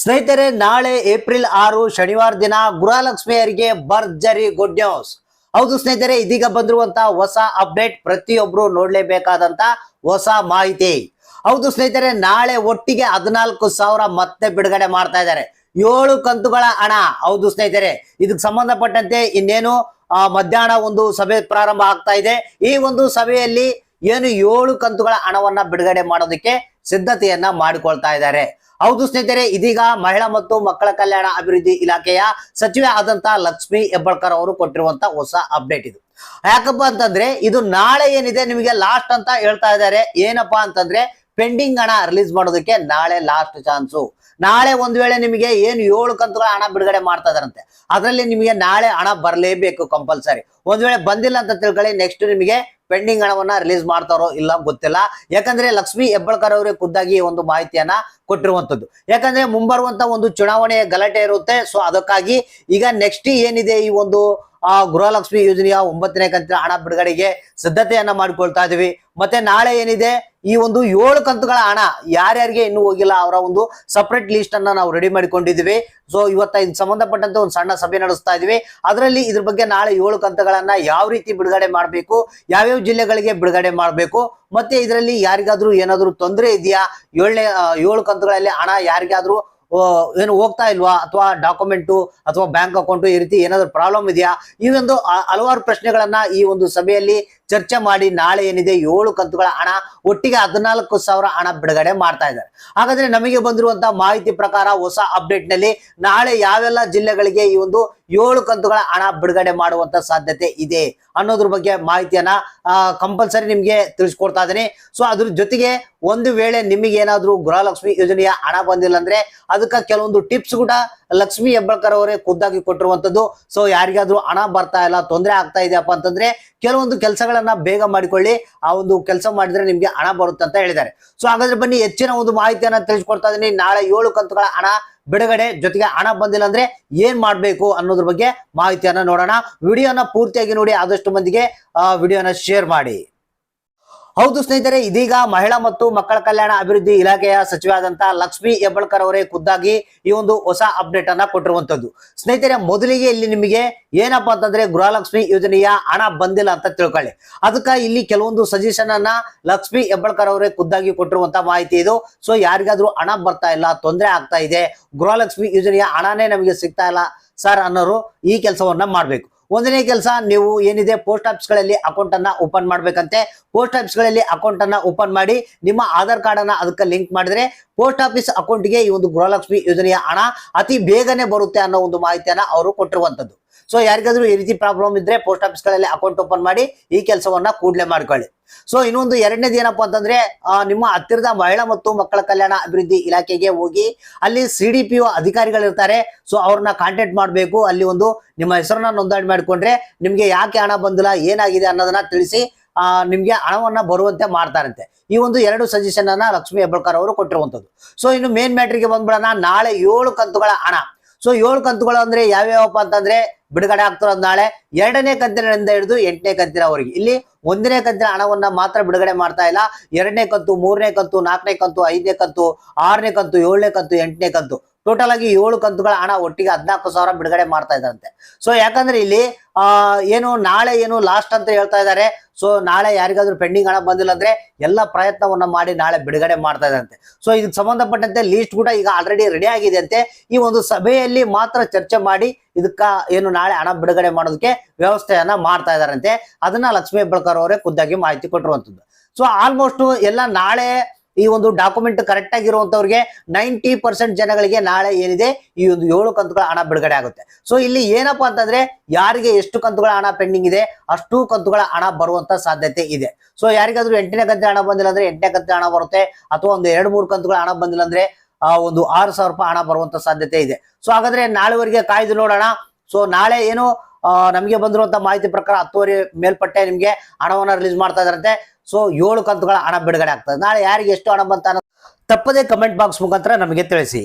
ಸ್ನೇಹಿತರೆ, ನಾಳೆ ಏಪ್ರಿಲ್ ಆರು, ಶನಿವಾರ ದಿನ ಗೃಹಲಕ್ಷ್ಮಿಯರಿಗೆ ಭರ್ಜರಿ ಗುಡ್ ನ್ಯೂಸ್ ಹೌದು ಸ್ನೇಹಿತರೆ, ಇದೀಗ ಬಂದಿರುವಂತಹ ಹೊಸ ಅಪ್ಡೇಟ್ ಪ್ರತಿಯೊಬ್ರು ನೋಡ್ಲೇಬೇಕಾದಂತ ಹೊಸ ಮಾಹಿತಿ. ಹೌದು ಸ್ನೇಹಿತರೆ, ನಾಳೆ ಒಟ್ಟಿಗೆ ಹದಿನಾಲ್ಕು ಸಾವಿರ ಮತ್ತೆ ಬಿಡುಗಡೆ ಮಾಡ್ತಾ ಇದ್ದಾರೆ. ಏಳು ಕಂತುಗಳ ಹಣ. ಹೌದು ಸ್ನೇಹಿತರೆ, ಇದಕ್ಕೆ ಸಂಬಂಧಪಟ್ಟಂತೆ ಇನ್ನೇನು ಮಧ್ಯಾಹ್ನ ಒಂದು ಸಭೆ ಪ್ರಾರಂಭ ಆಗ್ತಾ ಇದೆ. ಈ ಒಂದು ಸಭೆಯಲ್ಲಿ ಏನು ಏಳು ಕಂತುಗಳ ಹಣವನ್ನ ಬಿಡುಗಡೆ ಮಾಡೋದಕ್ಕೆ ಸಿದ್ಧತೆಯನ್ನ ಮಾಡಿಕೊಳ್ತಾ ಇದ್ದಾರೆ. ಹೌದು ಸ್ನೇಹಿತರೆ, ಇದೀಗ ಮಹಿಳಾ ಮತ್ತು ಮಕ್ಕಳ ಕಲ್ಯಾಣ ಅಭಿವೃದ್ಧಿ ಇಲಾಖೆಯ ಸಚಿವೆ ಆದಂತ ಲಕ್ಷ್ಮಿ ಹೆಬ್ಬಾಳ್ಕರ್ ಅವರು ಕೊಟ್ಟಿರುವಂತ ಹೊಸ ಅಪ್ಡೇಟ್ ಇದು. ಯಾಕಪ್ಪ ಅಂತಂದ್ರೆ, ಇದು ನಾಳೆ ಏನಿದೆ ನಿಮಗೆ ಲಾಸ್ಟ್ ಅಂತ ಹೇಳ್ತಾ ಇದ್ದಾರೆ. ಏನಪ್ಪಾ ಅಂತಂದ್ರೆ ಪೆಂಡಿಂಗ್ ಹಣ ರಿಲೀಸ್ ಮಾಡೋದಕ್ಕೆ ನಾಳೆ ಲಾಸ್ಟ್ ಚಾನ್ಸು ನಾಳೆ ಒಂದ್ ವೇಳೆ ನಿಮಗೆ ಏನು ಏಳು ಕಂತುಗಳ ಹಣ ಬಿಡುಗಡೆ ಮಾಡ್ತಾ ಇದಾರಂತೆ, ಅದರಲ್ಲಿ ನಿಮಗೆ ನಾಳೆ ಹಣ ಬರಲೇಬೇಕು ಕಂಪಲ್ಸರಿ ಒಂದ್ ವೇಳೆ ಬಂದಿಲ್ಲ ಅಂತ ತಿಳ್ಕೊಳ್ಳಿ ನೆಕ್ಸ್ಟ್ ನಿಮಗೆ ಪೆಂಡಿಂಗ್ ಹಣವನ್ನ ರಿಲೀಸ್ ಮಾಡ್ತಾರೋ ಇಲ್ಲ ಗೊತ್ತಿಲ್ಲ. ಯಾಕಂದ್ರೆ ಲಕ್ಷ್ಮಿ ಹೆಬ್ಬಳ್ಕರ್ ಅವರೇ ಖುದ್ದಾಗಿ ಒಂದು ಮಾಹಿತಿಯನ್ನ ಕೊಟ್ಟಿರುವಂತದ್ದು ಯಾಕಂದ್ರೆ ಮುಂಬರುವಂತ ಒಂದು ಚುನಾವಣೆಯ ಗಲಾಟೆ ಇರುತ್ತೆ ಸೊ ಅದಕ್ಕಾಗಿ ಈಗ ನೆಕ್ಸ್ಟ್ ಏನಿದೆ ಈ ಒಂದು, ಆ ಗೃಹಲಕ್ಷ್ಮಿ ಯೋಜನೆಯ ಒಂಬತ್ತನೇ ಕಂತಿನ ಹಣ ಬಿಡುಗಡೆಗೆ ಸಿದ್ಧತೆಯನ್ನ ಮಾಡಿಕೊಳ್ತಾ ಇದೀವಿ. ಮತ್ತೆ ನಾಳೆ ಏನಿದೆ? ಈ ಒಂದು ಏಳು ಕಂತುಗಳ ಹಣ ಯಾರ್ಯಾರಿಗೆ ಇನ್ನೂ ಹೋಗಿಲ್ಲ ಅವರ ಒಂದು ಸಪರೇಟ್ ಲಿಸ್ಟ್ ಅನ್ನ ನಾವು ರೆಡಿ ಮಾಡಿಕೊಂಡಿದ್ದೀವಿ. ಸೊ ಇವತ್ತ ಇದಕ್ಕೆ ಸಂಬಂಧಪಟ್ಟಂತೆ ಒಂದು ಸಣ್ಣ ಸಭೆ ನಡೆಸ್ತಾ ಇದೀವಿ ಅದರಲ್ಲಿ ಇದ್ರ ಬಗ್ಗೆ ನಾಳೆ ಏಳು ಕಂತುಗಳನ್ನ ಯಾವ ರೀತಿ ಬಿಡುಗಡೆ ಮಾಡಬೇಕು, ಯಾವ್ಯಾವ ಜಿಲ್ಲೆಗಳಿಗೆ ಬಿಡುಗಡೆ ಮಾಡಬೇಕು, ಮತ್ತೆ ಇದರಲ್ಲಿ ಯಾರಿಗಾದ್ರೂ ಏನಾದ್ರೂ ತೊಂದರೆ ಇದೆಯಾ? ಏಳನೇ ಏಳು ಕಂತುಗಳಲ್ಲಿ ಹಣ ಯಾರಿಗಾದ್ರೂ ಏನು ಹೋಗ್ತಾ ಇಲ್ವಾ? ಅಥವಾ ಡಾಕ್ಯುಮೆಂಟು ಅಥವಾ ಬ್ಯಾಂಕ್ ಅಕೌಂಟು ಈ ರೀತಿ ಏನಾದ್ರು ಪ್ರಾಬ್ಲಮ್ ಇದೆಯಾ? ಈ ಒಂದು ಹಲವಾರು ಪ್ರಶ್ನೆಗಳನ್ನ ಈ ಒಂದು ಸಭೆಯಲ್ಲಿ ಚರ್ಚೆ ಮಾಡಿ ನಾಳೆ ಏನಿದೆ ಏಳು ಕಂತುಗಳ ಹಣ, ಒಟ್ಟಿಗೆ ಹದಿನಾಲ್ಕು ಸಾವಿರ ಹಣ ಬಿಡುಗಡೆ ಮಾಡ್ತಾ ಇದ್ದಾರೆ. ಹಾಗಾದ್ರೆ ನಮಗೆ ಬಂದಿರುವಂತಹ ಮಾಹಿತಿ ಪ್ರಕಾರ ಹೊಸ ಅಪ್ಡೇಟ್ನಲ್ಲಿ ನಾಳೆ ಯಾವೆಲ್ಲ ಜಿಲ್ಲೆಗಳಿಗೆ ಈ ಒಂದು ಏಳು ಕಂತುಗಳ ಹಣ ಬಿಡುಗಡೆ ಮಾಡುವಂತ ಸಾಧ್ಯತೆ ಇದೆ ಅನ್ನೋದ್ರ ಬಗ್ಗೆ ಮಾಹಿತಿಯನ್ನ ಕಂಪಲ್ಸರಿ ನಿಮ್ಗೆ ತಿಳಿಸ್ಕೊಡ್ತಾ ಇದ್ದೀನಿ. ಸೊ ಅದ್ರ ಜೊತೆಗೆ ಒಂದು ವೇಳೆ ನಿಮಗೆ ಏನಾದ್ರು ಗೃಹಲಕ್ಷ್ಮಿ ಯೋಜನೆಯ ಹಣ ಬಂದಿಲ್ಲ ಅಂದ್ರೆ ಅದಕ್ಕೆ ಕೆಲವೊಂದು ಟಿಪ್ಸ್ ಕೂಡ ಲಕ್ಷ್ಮಿ ಹೆಬ್ಬಳ್ಕರ್ ಅವರೇ ಖುದ್ದಾಗಿ ಕೊಟ್ಟಿರುವಂತದ್ದು. ಸೊ ಯಾರಿಗಾದ್ರೂ ಹಣ ಬರ್ತಾ ಇಲ್ಲ, ತೊಂದರೆ ಆಗ್ತಾ ಇದೆಯಪ್ಪ ಅಂತಂದ್ರೆ ಕೆಲವೊಂದು ಕೆಲಸಗಳನ್ನ ಬೇಗ ಮಾಡಿಕೊಳ್ಳಿ. ಆ ಒಂದು ಕೆಲಸ ಮಾಡಿದ್ರೆ ನಿಮ್ಗೆ ಹಣ ಬರುತ್ತೆ ಅಂತ ಹೇಳಿದ್ದಾರೆ. ಸೊ ಹಾಗಾದ್ರೆ ಬನ್ನಿ, ಹೆಚ್ಚಿನ ಒಂದು ಮಾಹಿತಿಯನ್ನ ತಿಳಿಸ್ಕೊಡ್ತಾ ಇದೀನಿ ನಾಳೆ ಏಳು ಕಂತುಗಳ ಹಣ ಬಿಡುಗಡೆ ಜೊತೆಗೆ ಹಣ ಬಂದಿಲ್ಲ ಅಂದ್ರೆ ಏನ್ ಮಾಡ್ಬೇಕು ಅನ್ನೋದ್ರ ಬಗ್ಗೆ ಮಾಹಿತಿಯನ್ನ ನೋಡೋಣ. ವಿಡಿಯೋನ ಪೂರ್ತಿಯಾಗಿ ನೋಡಿ ಆದಷ್ಟು ಮಂದಿಗೆ ಆ ವಿಡಿಯೋನ ಶೇರ್ ಮಾಡಿ. ಹೌದು ಸ್ನೇಹಿತರೆ, ಇದೀಗ ಮಹಿಳಾ ಮತ್ತು ಮಕ್ಕಳ ಕಲ್ಯಾಣ ಅಭಿವೃದ್ಧಿ ಇಲಾಖೆಯ ಸಚಿವಾದಂತ ಲಕ್ಷ್ಮಿ ಹೆಬ್ಬಳ್ಕರ್ ಅವರೇ ಖುದ್ದಾಗಿ ಈ ಒಂದು ಹೊಸ ಅಪ್ಡೇಟ್ ಅನ್ನ ಕೊಟ್ಟಿರುವಂತದ್ದು. ಸ್ನೇಹಿತರೆ, ಮೊದಲಿಗೆ ಇಲ್ಲಿ ನಿಮಗೆ ಏನಪ್ಪಾ ಅಂತಂದ್ರೆ ಗೃಹಲಕ್ಷ್ಮಿ ಯೋಜನೆಯ ಹಣ ಬಂದಿಲ್ಲ ಅಂತ ತಿಳ್ಕೊಳ್ಳಿ. ಅದಕ್ಕ ಇಲ್ಲಿ ಕೆಲವೊಂದು ಸಜೆಷನ್ ಅನ್ನ ಲಕ್ಷ್ಮಿ ಹೆಬ್ಬಳ್ಕರ್ ಅವರೇ ಖುದ್ದಾಗಿ ಕೊಟ್ಟಿರುವಂತ ಮಾಹಿತಿ ಇದು. ಸೊ ಯಾರಿಗಾದ್ರೂ ಹಣ ಬರ್ತಾ ಇಲ್ಲ, ತೊಂದರೆ ಆಗ್ತಾ ಇದೆ, ಗೃಹಲಕ್ಷ್ಮಿ ಯೋಜನೆಯ ಹಣನೇ ನಮಗೆ ಸಿಗ್ತಾ ಇಲ್ಲ, ಸರ್ ಅನ್ನೋರು ಈ ಕೆಲಸವನ್ನ ಮಾಡ್ಬೇಕು. ಒಂದನೇ ಕೆಲಸ ನೀವು ಏನಿದೆ ಪೋಸ್ಟ್ ಆಫೀಸ್ಗಳಲ್ಲಿ ಅಕೌಂಟ್ ಅನ್ನ ಓಪನ್ ಮಾಡ್ಬೇಕಂತೆ. ಪೋಸ್ಟ್ ಆಫೀಸ್ಗಳಲ್ಲಿ ಅಕೌಂಟ್ ಅನ್ನ ಓಪನ್ ಮಾಡಿ ನಿಮ್ಮ ಆಧಾರ್ ಕಾರ್ಡ್ ಅನ್ನ ಅದಕ್ಕೆ ಲಿಂಕ್ ಮಾಡಿದ್ರೆ ಪೋಸ್ಟ್ ಆಫೀಸ್ ಅಕೌಂಟ್ಗೆ ಈ ಒಂದು ಗೃಹಲಕ್ಷ್ಮಿ ಯೋಜನೆಯ ಹಣ ಅತಿ ಬೇಗನೆ ಬರುತ್ತೆ ಅನ್ನೋ ಒಂದು ಮಾಹಿತಿಯನ್ನ ಅವರು ಕೊಟ್ಟಿರುವಂತದ್ದು. ಸೊ ಯಾರಿಗಾದ್ರೂ ಈ ರೀತಿ ಪ್ರಾಬ್ಲಮ್ ಇದ್ರೆ ಪೋಸ್ಟ್ ಆಫೀಸ್ಗಳಲ್ಲಿ ಅಕೌಂಟ್ ಓಪನ್ ಮಾಡಿ ಈ ಕೆಲಸವನ್ನ ಕೂಡಲೇ ಮಾಡ್ಕೊಳ್ಳಿ. ಸೊ ಇನ್ನೊಂದು ಎರಡನೇದು ಏನಪ್ಪಾ ಅಂತಂದ್ರೆ ನಿಮ್ಮ ಹತ್ತಿರದ ಮಹಿಳಾ ಮತ್ತು ಮಕ್ಕಳ ಕಲ್ಯಾಣ ಅಭಿವೃದ್ಧಿ ಇಲಾಖೆಗೆ ಹೋಗಿ ಅಲ್ಲಿ ಸಿ ಡಿ ಪಿ ಅಧಿಕಾರಿಗಳಿರ್ತಾರೆ. ಸೊ ಅವ್ರನ್ನ ಕಾಂಟ್ಯಾಕ್ಟ್ ಮಾಡಬೇಕು. ಅಲ್ಲಿ ಒಂದು ನಿಮ್ಮ ಹೆಸರನ್ನ ನೋಂದಣಿ ಮಾಡಿಕೊಂಡ್ರೆ ನಿಮ್ಗೆ ಯಾಕೆ ಹಣ ಬಂದಿಲ್ಲ ಏನಾಗಿದೆ ಅನ್ನೋದನ್ನ ತಿಳಿಸಿ ಆ, ನಿಮ್ಗೆ ಹಣವನ್ನ ಬರುವಂತೆ ಮಾಡ್ತಾರಂತೆ. ಈ ಒಂದು ಎರಡು ಸಜೆಷನ್ ಅನ್ನ ಲಕ್ಷ್ಮಿ ಹೆಬ್ಬಳ್ಕರ್ ಅವರು ಕೊಟ್ಟಿರುವಂತದ್ದು ಸೊ ಇನ್ನು ಮೇನ್ ಮ್ಯಾಟ್ರಿಗೆ ಬಂದ್ಬಿಡೋಣ. ನಾಳೆ ಏಳು ಕಂತುಗಳ ಹಣ. ಸೊ ಏಳು ಕಂತುಗಳು ಅಂದ್ರೆ ಯಾವ್ಯಾವಪ್ಪ ಅಂತಂದ್ರೆ ಬಿಡುಗಡೆ ಆಗ್ತಿರೋದು ನಾಳೆ. ಎರಡನೇ ಕಂತಿನಿಂದ ಹಿಡಿದು ಎಂಟನೇ ಕಂತಿನವರೆಗೆ. ಇಲ್ಲಿ ಒಂದನೇ ಕಂತಿನ ಹಣವನ್ನ ಮಾತ್ರ ಬಿಡುಗಡೆ ಮಾಡ್ತಾ ಇಲ್ಲ. ಎರಡನೇ ಕಂತು, ಮೂರನೇ ಕಂತು, ನಾಲ್ಕನೇ ಕಂತು, ಐದನೇ ಕಂತು, ಆರನೇ ಕಂತು, ಏಳನೇ ಕಂತು, ಎಂಟನೇ ಕಂತು. ಟೋಟಲ್ ಆಗಿ ಏಳು ಕಂತುಗಳ ಹಣ ಒಟ್ಟಿಗೆ ಹದಿನಾಲ್ಕು ಸಾವಿರ ಬಿಡುಗಡೆ ಮಾಡ್ತಾ ಇದ್ದಾರಂತೆ. ಸೊ ಯಾಕಂದ್ರೆ ಇಲ್ಲಿ ಏನು ನಾಳೆ ಏನು ಲಾಸ್ಟ್ ಅಂತ ಹೇಳ್ತಾ ಇದ್ದಾರೆ. ಸೊ ನಾಳೆ ಯಾರಿಗಾದ್ರೂ ಪೆಂಡಿಂಗ್ ಹಣ ಬಂದಿಲ್ಲ ಅಂದ್ರೆ ಎಲ್ಲ ಪ್ರಯತ್ನವನ್ನ ಮಾಡಿ ನಾಳೆ ಬಿಡುಗಡೆ ಮಾಡ್ತಾ ಇದ್ದಾರಂತೆ. ಸೊ ಇದಕ್ಕೆ ಸಂಬಂಧಪಟ್ಟಂತೆ ಲೀಸ್ಟ್ ಕೂಡ ಈಗ ಆಲ್ರೆಡಿ ರೆಡಿ ಆಗಿದೆ ಅಂತೆ. ಈ ಒಂದು ಸಭೆಯಲ್ಲಿ ಮಾತ್ರ ಚರ್ಚೆ ಮಾಡಿ ಇದಕ್ಕ ಏನು ನಾಳೆ ಹಣ ಬಿಡುಗಡೆ ಮಾಡೋದಕ್ಕೆ ವ್ಯವಸ್ಥೆಯನ್ನ ಮಾಡ್ತಾ ಇದಾರಂತೆ ಅದನ್ನ ಲಕ್ಷ್ಮೀ ಹೆಬ್ಬಳ್ಕರ್ ಅವರೇ ಖುದ್ದಾಗಿ ಮಾಹಿತಿ ಕೊಟ್ಟಿರುವಂತದ್ದು. ಸೊ ಆಲ್ಮೋಸ್ಟ್ ಎಲ್ಲ ನಾಳೆ ಈ ಒಂದು ಡಾಕ್ಯುಮೆಂಟ್ ಕರೆಕ್ಟ್ ಆಗಿರುವಂತವ್ರಿಗೆ ನೈಂಟಿ ಪರ್ಸೆಂಟ್ ಜನಗಳಿಗೆ ನಾಳೆ ಏನಿದೆ ಈ ಒಂದು ಏಳು ಕಂತುಗಳ ಹಣ ಬಿಡುಗಡೆ ಆಗುತ್ತೆ. ಸೊ ಇಲ್ಲಿ ಏನಪ್ಪಾ ಅಂತಂದ್ರೆ ಯಾರಿಗೆ ಎಷ್ಟು ಕಂತುಗಳ ಹಣ ಪೆಂಡಿಂಗ್ ಇದೆ, ಅಷ್ಟು ಕಂತುಗಳ ಹಣ ಬರುವಂತ ಸಾಧ್ಯತೆ ಇದೆ. ಸೊ ಯಾರಿಗಾದ್ರೂ ಎಂಟನೇ ಕಂತಿನ ಹಣ ಬಂದಿಲ್ಲ ಅಂದ್ರೆ ಎಂಟನೇ ಕಂತಿನ ಹಣ ಬರುತ್ತೆ, ಅಥವಾ ಒಂದು ಎರಡು ಮೂರು ಕಂತುಗಳ ಹಣ ಬಂದಿಲ್ಲ ಅಂದ್ರೆ, ಆ, ಒಂದು ಆರು ಸಾವಿರ ರೂಪಾಯಿ ಹಣ ಬರುವಂತ ಸಾಧ್ಯತೆ ಇದೆ. ಸೊ ಹಾಗಾದ್ರೆ ನಾಳೆವರೆಗೆ ಕಾಯ್ದು ನೋಡೋಣ. ಸೊ ನಾಳೆ ಏನು ನಮಗೆ ಬಂದಿರುವಂತ ಮಾಹಿತಿ ಪ್ರಕಾರ ಹತ್ತುವರೆ ಮೇಲ್ಪಟ್ಟೆ ನಿಮಗೆ ಹಣವನ್ನ ರಿಲೀಸ್ ಮಾಡ್ತಾ ಇದಾರಂತೆ. ಸೊ ಏಳು ಕಂತುಗಳ ಹಣ ಬಿಡುಗಡೆ ಆಗ್ತದೆ. ನಾಳೆ ಯಾರಿಗೆ ಎಷ್ಟು ಹಣ ಬಂತ ತಪ್ಪದೇ ಕಮೆಂಟ್ ಬಾಕ್ಸ್ ಮುಖಾಂತರ ನಮಗೆ ತಿಳಿಸಿ.